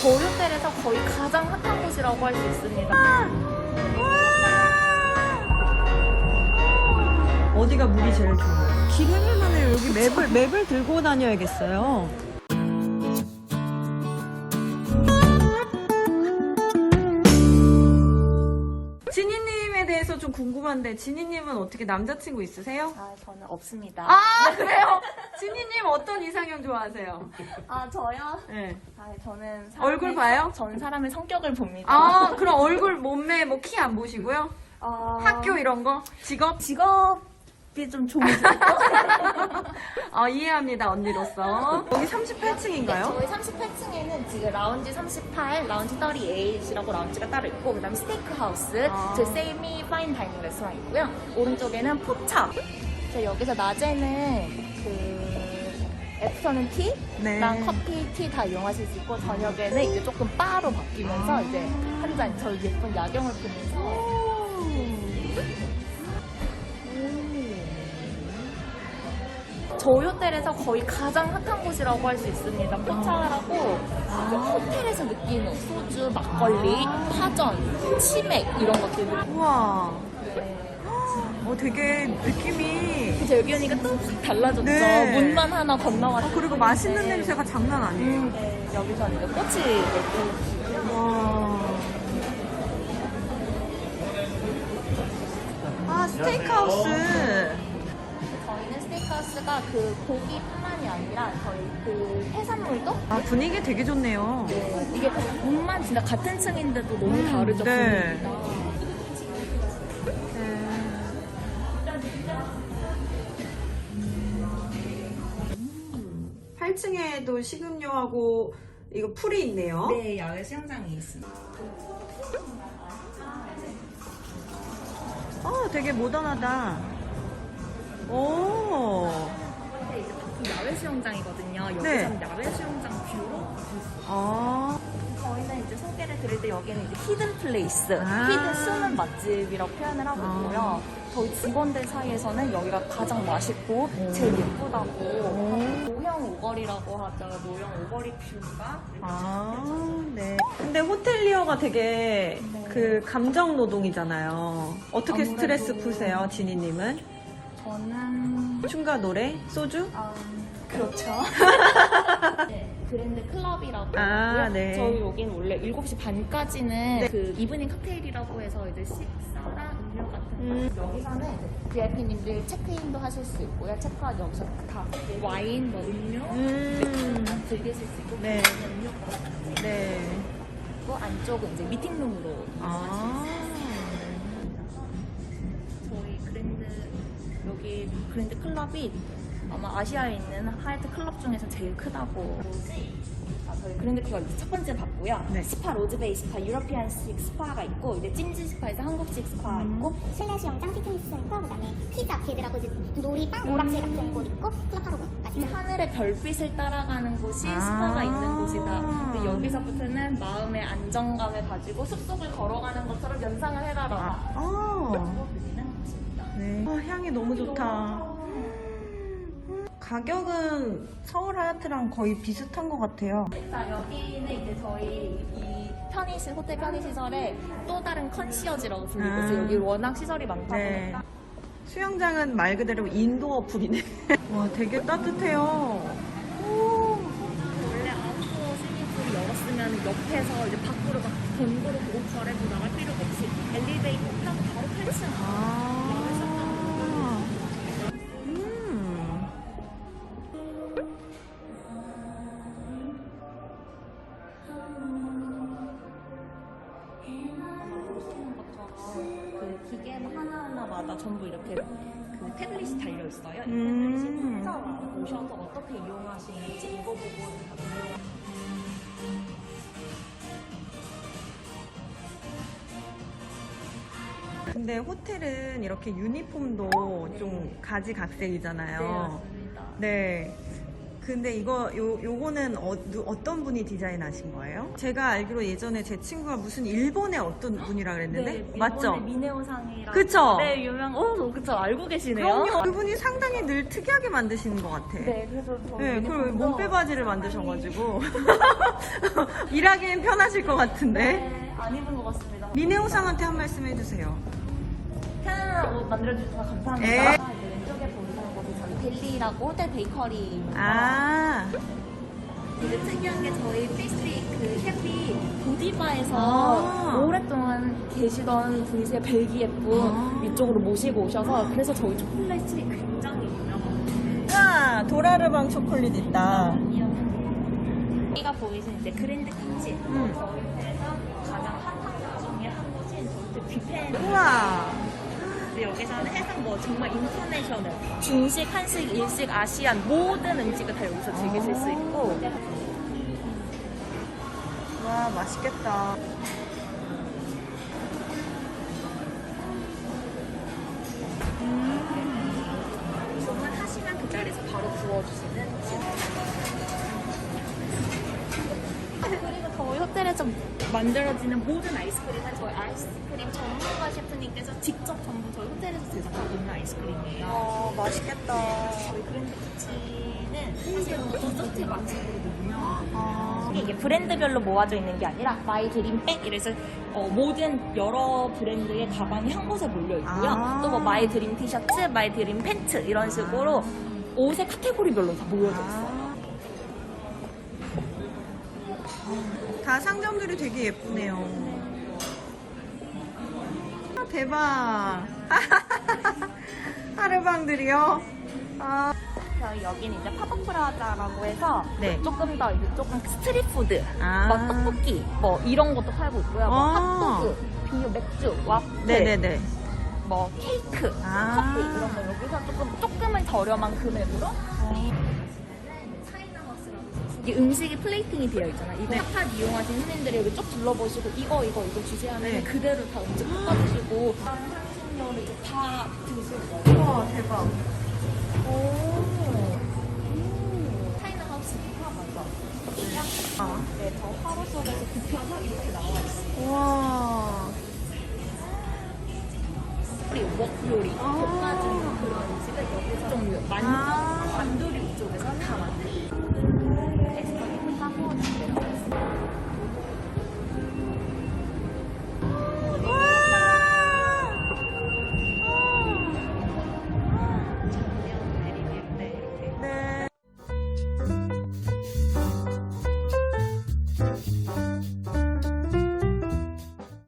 저희 호텔에서 거의 가장 핫한 곳이라고 할 수 있습니다. 어디가 물이 제일 좋아요? 기대할만해요. 여기 맵을 맵을 들고 다녀야겠어요. 지니님에 대해서 좀 궁금한데 지니님은 어떻게 남자친구 있으세요? 아, 저는 없습니다. 아 그래요? 지니님 어떤 이상형 좋아하세요? 아, 저요? 네. 아, 저는 사람의- 얼굴 봐요? 저는 사람의 성격을 봅니다. 아 그럼 얼굴 몸매 뭐 키 안 보시고요? 어, 학교 이런 거 직업? 직업이 좀 좋으시고 아 이해합니다 언니로서. 여기 38층인가요? 저희 38층에는 지금 라운지 38, 라운지 38이라고 라운지가 따로 있고 그다음 스테이크 하우스, 아. 저 세미 파인 다이닝 레스토랑 있고요. 오른쪽에는 포차. 저 여기서 낮에는 그 애프터눈 티랑 네. 커피, 티 다 이용하실 수 있고 저녁에는 이제 조금 바로 바뀌면서 아. 이제 한 잔 저 예쁜 야경을 보면서 저희 호텔에서 거의 가장 핫한 곳이라고 할 수 있습니다. 포차라고 이제 호텔에서 느끼는 소주, 막걸리, 파전, 치맥 이런 것들. 우와. 어 되게 느낌이 그래서 여기 오니까 또 달라졌죠. 네. 문만 하나 건너가지고. 그리고 맛있는 네. 냄새가 장난 아니에요. 음, 네. 여기서는 이제 먹고 와. 아 스테이크하우스. 저희는 스테이크하우스가 그 고기뿐만이 아니라 저희 그 해산물도 아 분위기 되게 좋네요. 네, 이게 문만 진짜 같은 층인데도 너무 다르죠. 네. 분위기가. 8층에도 식음료하고 이거 풀이 있네요. 네, 야외 수영장이 있습니다. 아 되게 모던하다. 오. 근데 이제 바쁜 야외 수영장이거든요. 여기서는 네. 야외 수영장 뷰로 아. 저희는 이제 소개를 드릴 때 여기는 이제 히든 플레이스, 아. 히든 숨은 맛집이라고 표현을 하고 아. 있고요. 저희 직원들 사이에서는 여기가 가장 맛있고 제일 예쁘다고 노형 오거리라고 하죠. 노형 오거리 뷰가 아, 네. 근데 호텔리어가 되게 네. 그 감정 노동이잖아요. 어떻게 아무래도- 스트레스 푸세요, 지니님은? 저는 춤과 노래? 소주? 아, 그렇죠. 네, 그랜드 클럽이라고 아, 하고요. 네. 저희 여기는 원래 7시 반까지는 그 이브닝 칵테일이라고 해서 이제 식사랑 음. 여기서는 VIP님들 체크인도 하실 수 있고요. 체크아웃 여기서 다 와인, 뭐 음료 음. 다 즐기실 수 있고 네. 음료 네. 거 안쪽은 이제 미팅룸으로 아. 저희 그랜드 여기 그랜드 클럽이 아마 아시아에 있는 하얏트 클럽 중에서 제일 크다고. 아, 저희 그랜드 클럽 이제 첫 번째 봤고요. 네. 스파 로즈베이 스파, 유러피안식 스파가 있고 이제 찜질 스파에서 한국식 스파 음. 있고 실내 수영장, 피트니스 센터, 그다음에 피자, 걔들하고 이제 놀이방, 오락실 같은 곳 있고 클럽하고까지. 이 하늘의 별빛을 따라가는 곳이 아. 스파가 있는 곳이다. 근데 여기서부터는 마음의 안정감을 가지고 숲속을 걸어가는 것처럼 연상을 해가라. 아. 곳입니다. 네. 아, 향이 너무 좋다. 가격은 서울 하얏트랑 거의 비슷한 것 같아요. 자, 여기는 이제 저희 이 편의시, 호텔 편의시설의 또 다른 컨시어지라고 불리고 있어요. 아. 여기 워낙 시설이 많다 네. 보니까. 수영장은 말 그대로 인도어 풀이네. 와, 되게 따뜻해요. 오. 원래 아웃도어 스위밍풀이 열었으면 옆에서 이제 밖으로 막 건도로 보고 거래도 나갈 필요가 없이 엘리베이터 타고 바로 8층. 아. 그 태블릿이 달려 있어요. 이 음. 태블릿이 혼자 오셔서 어떻게 이용하시는지 이거 보고 다 근데 호텔은 이렇게 유니폼도 좀 가지각색이잖아요. 배웠습니다. 네. 근데 이거 요 요거는 어, 누- 어떤 분이 디자인하신 거예요? 제가 알기로 예전에 제 친구가 무슨 일본의 어떤 분이라 그랬는데 맞죠? 네, 미네오상이랑 그쵸? 네 유명. 어, 그쵸 알고 계시네요. 그럼요. 그분이 상당히 늘 특이하게 만드시는 것 같아. 네, 그래서 저 네, 그리고 몸빼 바지를 만드셔가지고 일하기엔 편하실 것 같은데. 네, 안 입은 것 같습니다. 미네오상한테 한 말씀 해주세요. 옷 만들어주셔서 감사합니다. 에. 아, 이제 왼쪽에 보이시는 벨리라고 호텔 베이커리입니다. 아, 이제 특이한 게 저희 페이스트리 그 셰프이 보디바에서 아. 오랫동안 계시던 분이세요. 벨기에 분 아. 이쪽으로 모시고 오셔서 그래서 저희 초콜릿이 굉장히 유명합니다. 와, 도라르방 초콜릿 있다. 여기가 보이시는 이제 그랜드 키친. 음. 저희 호텔에서 가장 핫한 곳 중에 한 곳인 저희 호텔 뷔페. 우와. 근데 여기서는 해상 뭐 정말 인터내셔널 중식, 한식, 일식, 아시안 모든 음식을 다 여기서 즐기실 수 있고. 와, 맛있겠다. 주문하시면 그 자리에서 바로 구워주시는 그리고 저희 호텔에서 만들어지는 모든 아이스크림은 저희 아이스크림 전문가 셰프님께서 직접 전부 제작하고 있는 아이스크림이에요. 어, 맛있겠다. 저희 그랜드 키치는 사실 디저트 맛집으로도 유명해요. 아, 이게 브랜드별로 모아져 있는 게 아니라 마이 드림백 이래서 어, 모든 여러 브랜드의 가방이 한 곳에 몰려 있고요. 아. 또뭐 마이 드림 티셔츠, 마이 드림 팬츠 이런 식으로 옷의 카테고리별로 다 모여져 있어요. 다 상점들이 되게 예쁘네요. 아, 대박. 하르방들이요? 아, 저희 여기는 이제 팝업 프라자라고 해서 네. 조금 더 이제 조금 스트릿 푸드, 아. 뭐 떡볶이, 뭐 이런 것도 팔고 있고요. 뭐 아. 핫도그, 비유, 맥주, 와플, 네네네. 뭐 케이크, 아. 커피 이런 거 여기서 조금 조금은 저렴한 금액으로 음식이 플레이팅이 되어 있잖아요. 이거 네. 핫팟 이용하신 손님들이 여기 쭉 둘러보시고 이거 이거 이거 주세요 하면 네. 그대로 다 음식 볶아주시고 반반 향신료를 이제 다 드실 거예요. 와 대박. 오. 하우스 피파 맞아. 아. 네, 저 화로 속에서 굽혀서 이렇게 나와 있어요. 와. 요리, 웍 요리. 아. 그런 음식을 여기서 종류. 만, 아. 쪽에서 다 만들고. 에스파게티 따고